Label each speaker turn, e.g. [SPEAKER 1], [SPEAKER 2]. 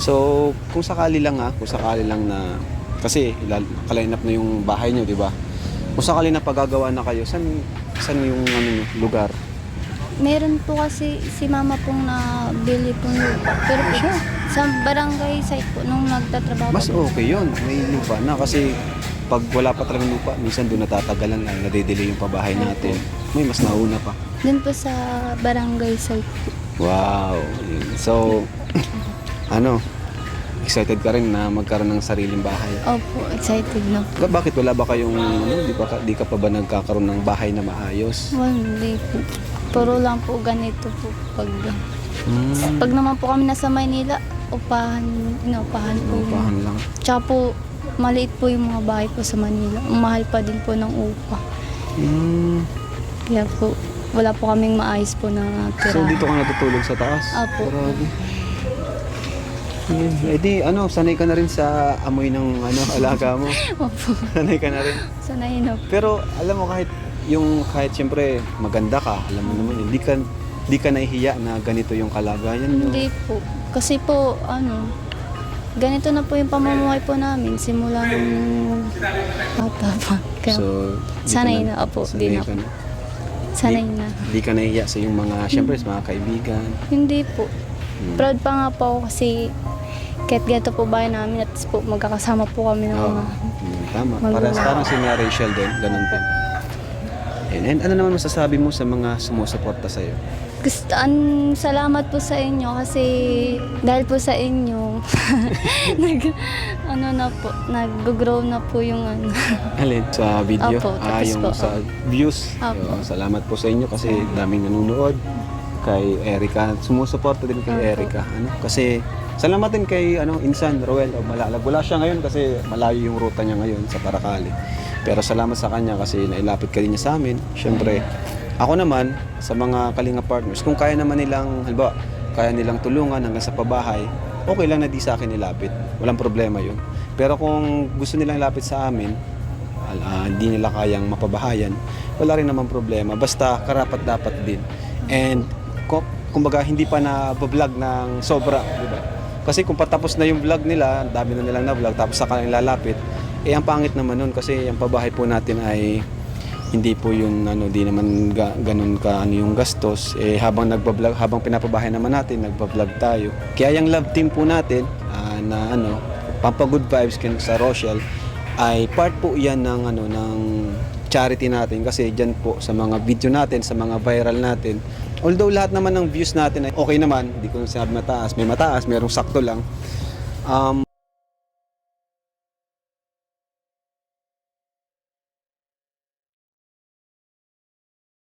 [SPEAKER 1] So, kung sakali lang ha, kung sakali lang na, kasi kaline up na yung bahay nyo, di ba? Kung sakali na pagagawa na kayo, san, san yung ano, nyo, lugar?
[SPEAKER 2] Meron po kasi si mama pong nabili pong lupa. Pero po, sa barangay site po, nung nagtatrabaho
[SPEAKER 1] Mas
[SPEAKER 2] po.
[SPEAKER 1] okay yun, may lupa na kasi pag wala pa talagang lupa, minsan doon natatagalan lang, nadidelay yung pabahay natin. May mas nauna pa.
[SPEAKER 2] Dun po sa barangay site.
[SPEAKER 1] Wow. So, ano, excited ka rin na magkaroon ng sariling bahay.
[SPEAKER 2] Opo, excited na po.
[SPEAKER 1] Ba- Bakit wala ba kayong, ano, di, ba, di ka pa ba nagkakaroon ng bahay na maayos?
[SPEAKER 2] Hindi po. Puro lang po ganito po. Pag,
[SPEAKER 1] Hmm.
[SPEAKER 2] pag naman po kami nasa Maynila, upahan, inupahan po.
[SPEAKER 1] Upahan lang.
[SPEAKER 2] Tsaka po, maliit po yung mga bahay po sa Manila. Mahal pa din po ng upa.
[SPEAKER 1] Hmm.
[SPEAKER 2] Kaya po, wala po kaming maayos po na
[SPEAKER 1] So,
[SPEAKER 2] tira.
[SPEAKER 1] dito ka natutulog sa taas?
[SPEAKER 2] Apo.
[SPEAKER 1] Grabe. Eh di, ano, sanay ka na rin sa amoy ng ano, alaga mo.
[SPEAKER 2] Opo,
[SPEAKER 1] sanay ka na rin.
[SPEAKER 2] sanay na po.
[SPEAKER 1] Pero alam mo kahit yung kahit siyempre maganda ka, alam mo naman hindi ka hindi ka nahihiya na ganito yung kalagayan mo.
[SPEAKER 2] Hindi po. Kasi po, ano, ganito na po yung pamumuhay po namin. Simula nung bata pa. Kaya
[SPEAKER 1] So, di
[SPEAKER 2] Sanay na, opo,
[SPEAKER 1] sanay
[SPEAKER 2] di na
[SPEAKER 1] ka na.
[SPEAKER 2] sanay na.
[SPEAKER 1] Hindi ka nahihiya sa yung mga, siyempre sa mga kaibigan.
[SPEAKER 2] Hindi po. Proud pa nga po ako kasi kahit gato po bahay namin at po magkakasama po kami ng
[SPEAKER 1] Oo.
[SPEAKER 2] mga
[SPEAKER 1] Hmm, tama.
[SPEAKER 2] Magulang.
[SPEAKER 1] Para parang si Mia Rachel din, ganun din. And, and ano naman masasabi mo sa mga sumusuporta sa iyo?
[SPEAKER 2] Gusto, an, salamat po sa inyo kasi dahil po sa inyo, nag, ano na po, nag-grow na po yung ano.
[SPEAKER 1] Alin? Sa video?
[SPEAKER 2] Opo,
[SPEAKER 1] ah,
[SPEAKER 2] tapos
[SPEAKER 1] yung
[SPEAKER 2] po,
[SPEAKER 1] sa views.
[SPEAKER 2] Opo.
[SPEAKER 1] Yun, salamat po sa inyo kasi daming nanonood. Kay Erica, sumusuporta din kay
[SPEAKER 2] Opo.
[SPEAKER 1] Erica. Ano? Kasi salamat din kay ano, Insan Roel o Malalag. Wala siya ngayon kasi malayo yung ruta niya ngayon sa Paracali. Pero salamat sa kanya kasi nailapit ka din niya sa amin. Siyempre, ako naman sa mga kalinga partners, kung kaya naman nilang, halimbawa, kaya nilang tulungan hanggang sa pabahay, okay lang na di sa akin nilapit. Walang problema yun. Pero kung gusto nilang lapit sa amin, ah, hindi nila kayang mapabahayan, wala rin naman problema. Basta karapat dapat din. And kumbaga hindi pa na vlog ng sobra, di ba? Kasi kung patapos na yung vlog nila, dami na nilang na vlog, tapos sa kanilang lalapit, eh ang pangit naman nun kasi ang pabahay po natin ay hindi po yun ano di naman ga, ganun ka ano yung gastos. Eh habang nagba-vlog habang pinapabahay naman natin nagba-vlog tayo. Kaya yung love team po natin ah, na ano Pampa Good Vibes kin sa Rochelle ay part po yan ng ano ng charity natin. Kasi diyan po sa mga video natin sa mga viral natin although lahat naman ng views natin ay okay naman hindi ko sinabi mataas may mataas merong sakto lang. Um,